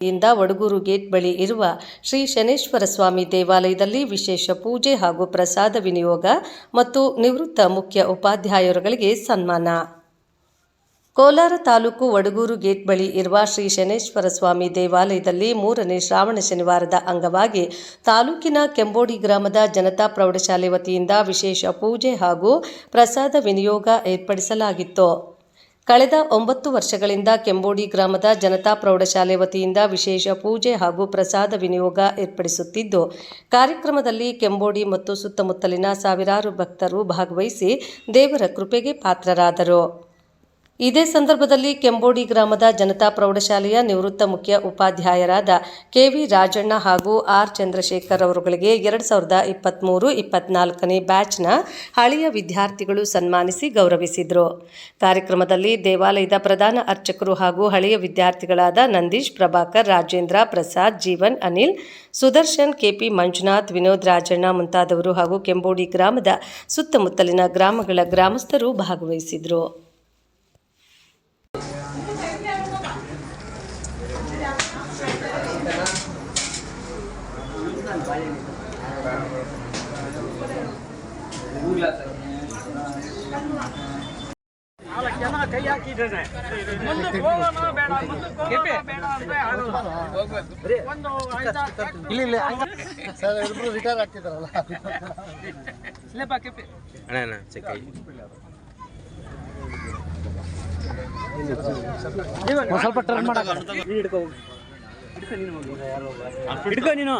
ಯಿಂದ ವಡಗೂರು ಗೇಟ್ ಬಳಿ ಇರುವ ಶ್ರೀ ಶನೇಶ್ವರ ಸ್ವಾಮಿ ದೇವಾಲಯದಲ್ಲಿ ವಿಶೇಷ ಪೂಜೆ ಹಾಗೂ ಪ್ರಸಾದ ವಿನಿಯೋಗ ಮತ್ತು ನಿವೃತ್ತ ಮುಖ್ಯ ಉಪಾಧ್ಯಾಯರುಗಳಿಗೆ ಸನ್ಮಾನ. ಕೋಲಾರ ತಾಲೂಕು ವಡಗೂರು ಗೇಟ್ ಬಳಿ ಇರುವ ಶ್ರೀ ಶನೇಶ್ವರ ಸ್ವಾಮಿ ದೇವಾಲಯದಲ್ಲಿ ಮೂರನೇ ಶ್ರಾವಣ ಶನಿವಾರದ ಅಂಗವಾಗಿ ತಾಲೂಕಿನ ಕೆಂಬೋಡಿ ಗ್ರಾಮದ ಜನತಾ ಪ್ರೌಢಶಾಲೆ ವತಿಯಿಂದ ವಿಶೇಷ ಪೂಜೆ ಹಾಗೂ ಪ್ರಸಾದ ವಿನಿಯೋಗ ಏರ್ಪಡಿಸಲಾಗಿತ್ತು. ಕಳೆದ ಒಂಬತ್ತು ವರ್ಷಗಳಿಂದ ಕೆಂಬೋಡಿ ಗ್ರಾಮದ ಜನತಾ ಪ್ರೌಢಶಾಲೆ ವತಿಯಿಂದ ವಿಶೇಷ ಪೂಜೆ ಹಾಗೂ ಪ್ರಸಾದ ವಿನಿಯೋಗ ಏರ್ಪಡಿಸುತ್ತಿದ್ದು, ಕಾರ್ಯಕ್ರಮದಲ್ಲಿ ಕೆಂಬೋಡಿ ಮತ್ತು ಸುತ್ತಮುತ್ತಲಿನ ಸಾವಿರಾರು ಭಕ್ತರು ಭಾಗವಹಿಸಿ ದೇವರ ಕೃಪೆಗೆ ಪಾತ್ರರಾದರು. ಇದೇ ಸಂದರ್ಭದಲ್ಲಿ ಕೆಂಬೋಡಿ ಗ್ರಾಮದ ಜನತಾ ಪ್ರೌಢಶಾಲೆಯ ನಿವೃತ್ತ ಮುಖ್ಯ ಉಪಾಧ್ಯಾಯರಾದ ಕೆವಿ ರಾಜಣ್ಣ ಹಾಗೂ ಆರ್ ಚಂದ್ರಶೇಖರ್ ಅವರುಗಳಿಗೆ ಎರಡು ಸಾವಿರದ ಇಪ್ಪತ್ತ್ಮೂರು ಇಪ್ಪತ್ನಾಲ್ಕನೇ ಬ್ಯಾಚ್ನ ಹಳೆಯ ವಿದ್ಯಾರ್ಥಿಗಳು ಸನ್ಮಾನಿಸಿ ಗೌರವಿಸಿದರು. ಕಾರ್ಯಕ್ರಮದಲ್ಲಿ ದೇವಾಲಯದ ಪ್ರಧಾನ ಅರ್ಚಕರು ಹಾಗೂ ಹಳೆಯ ವಿದ್ಯಾರ್ಥಿಗಳಾದ ನಂದೀಶ್ ಪ್ರಭಾಕರ್, ರಾಜೇಂದ್ರ ಪ್ರಸಾದ್, ಜೀವನ್, ಅನಿಲ್, ಸುದರ್ಶನ್, ಕೆಪಿ ಮಂಜುನಾಥ್, ವಿನೋದ್ ರಾಜಣ್ಣ ಮುಂತಾದವರು ಹಾಗೂ ಕೆಂಬೋಡಿ ಗ್ರಾಮದ ಸುತ್ತಮುತ್ತಲಿನ ಗ್ರಾಮಗಳ ಗ್ರಾಮಸ್ಥರು ಭಾಗವಹಿಸಿದರು. ಜನ ಕೈ ಹಾಕಿದ್ದೇನೆ ಮುಂದಕ್ಕೆ ಹೋಗೋಣ ಬೇಡ ಮುಂದಕ್ಕೆ ಹೋಗೋಣ ಬೇಡ ಅಂದ್ರೆ ಆಗಲ್ಲ ಒಂದು ಐದಾರು ಇಲ್ಲ ಇಲ್ಲ ಸರ್ ಇಬ್ಬರು ರಿಟೈರ್ ಆಗ್ತಿದ್ದಾರಲ್ಲ ಇಲ್ಲಪ್ಪ ಕೆಪಿ ಅಣ್ಣ ಅಣ್ಣ ಚೆಕ್ ಒಂದ್ ಸ್ವಲ್ಪ ಟರ್ನ್ ಮಾಡಕ ನೀನು ಹಿಡ್ಕೊ ಹೋಗು. ಹಿಡ್ಕೊ ನೀನು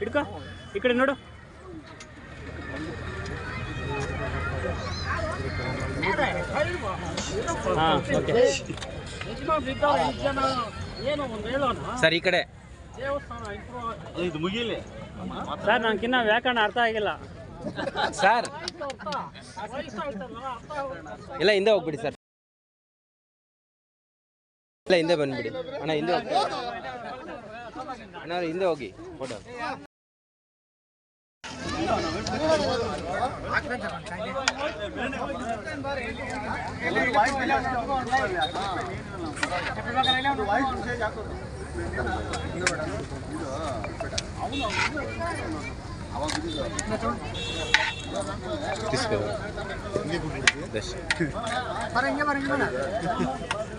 ಹಿಡ್ಕೋ ಈ ಕಡೆ ನೋಡು. ಹಾ ಓಕೆ. ಜನ ಏನು ಒಂದು ಸರ್ ಈ ಕಡೆ. ಸರ್ ನನ್ಕಿನ್ನ ವ್ಯಾಕರಣ ಅರ್ಥ ಆಗಿಲ್ಲ. ಸರ್. ಇಲ್ಲ ಹಿಂದೆ ಹೋಗ್ಬಿಡಿ ಸರ್. ಇಲ್ಲ ಹಿಂದೆ ಬಂದ್ಬಿಡಿ. ಅಣ್ಣ ಹಿಂದೆ ಹೋಗಿ. ಅಣ್ಣ ಹಿಂದೆ ಹೋಗಿ. ಫೋಟೋ.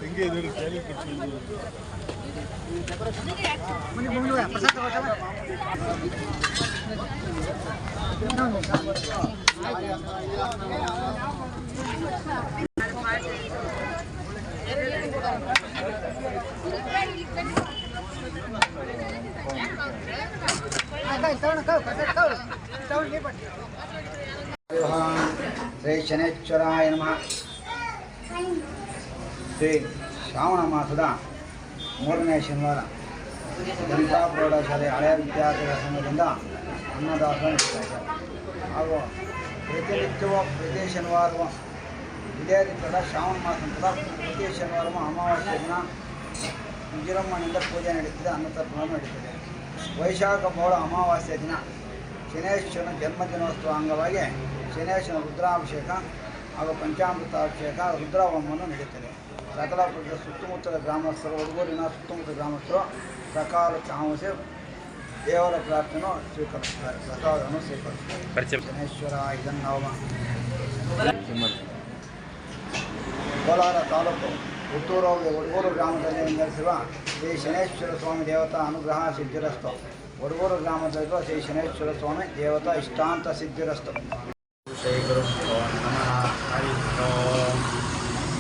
எங்கே எதிர்ப்பு శ్రీ శనేశ్వరాయ నమ ಶ್ರೀ ಶ್ರಾವಣ ಮಾಸದ ಮೂರನೇ ಶನಿವಾರ. ಜನತಾ ಪ್ರೌಢಶಾಲೆ ಹಳೆಯ ವಿದ್ಯಾರ್ಥಿಗಳ ಸಂಘದಿಂದ ಇದೆ ಹಾಗೂ ಪ್ರತಿನಿತ್ಯವ ಪ್ರತಿ ಶನಿವಾರವ ಇದೇ ರೀತಿಯಾದ ಶ್ರಾವಣ ಮಾಸದ ಪ್ರತಿ ಶನಿವಾರವೂ ಅಮಾವಾಸ್ಯ ದಿನ ವಿಜೃಂಭಣೆಯಿಂದ ಪೂಜೆ ನಡೀತಿದೆ ಅನ್ನತರ್ಪಣ ನಡೀತಿದೆ ವೈಶಾಖ ಮೌಳ ಅಮಾವಾಸ್ಯ ದಿನ ಶನೇಶ್ವರನ ಜನ್ಮದಿನೋತ್ಸವ ಅಂಗವಾಗಿ ಶನೇಶ್ವರ ರುದ್ರಾಭಿಷೇಕ ಹಾಗೂ ಪಂಚಾಮೃತಾಭಿಷೇಕ ರುದ್ರಹೋಮವನ್ನು ನಡೆಯುತ್ತದೆ ಸಕಲ ಪ್ರದೇಶ ಸುತ್ತಮುತ್ತಲ ಗ್ರಾಮಸ್ಥರು ಹುಡುಗೂರಿನ ಸುತ್ತಮುತ್ತಲ ಗ್ರಾಮಸ್ಥರು ಸಕಾಲ ತಾಮಸಿ ದೇವರ ಪ್ರಾರ್ಥನೆ ಸ್ವೀಕರಿಸುತ್ತಾರೆ ಪ್ರಸಾದವನ್ನು ಸ್ವೀಕರಿಸುತ್ತಾರೆ ಪರಿಚಯ ಶನೇಶ್ವರ ಇದನ್ನು ನಾವು ಕೋಲಾರ ತಾಲೂಕು ಹುಟ್ಟೂರು ಒಡಗೂರು ಗ್ರಾಮದಲ್ಲಿ ನೆಲೆಸಿರುವ ಶ್ರೀ ಶನೇಶ್ವರ ಸ್ವಾಮಿ ದೇವತಾ ಅನುಗ್ರಹ ಸಿದ್ಧಿರಸ್ತು ಒಡಗೂರು ಗ್ರಾಮದಲ್ಲಿರುವ ಶ್ರೀ ಶನೇಶ್ವರ ಸ್ವಾಮಿ ದೇವತಾ ಇಷ್ಟಾಂತ ಸಿದ್ಧಿರಸ್ತು ಶ್ರೀ ಗುರು ಓಂ ನಮಃ. ಹರಿ ಓಂ.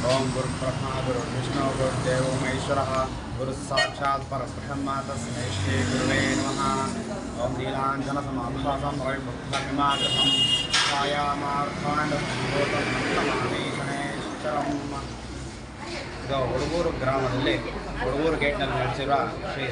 ಓಂ ಗುರು ಬ್ರಹ್ಮ ಗುರು ವಿಷ್ಣು ಗುರು, ದೇವೋ ಮಹೇಶ್ವರ. ಗುರು ಸಾಕ್ಷಾತ್ ಪರಬ್ರಹ್ಮ ತಸ್ಮೈ ಶ್ರೀ ಗುರುವೇ ನಮಃ. ಓಂ ನೀಲಾಂಜನ ಸಮಾಭಾಸಂ ರವಿಮಾಗತಂ ಛಾಯಾಮಾರ್ಕಾಂಡ ಇದು ಹುಡುಗೂರು ಗ್ರಾಮದಲ್ಲಿ, ಹುಡುಗೂರು ಗೇಟ್ನಲ್ಲಿ ನಡೆಸಿರುವ ಶ್ರೀ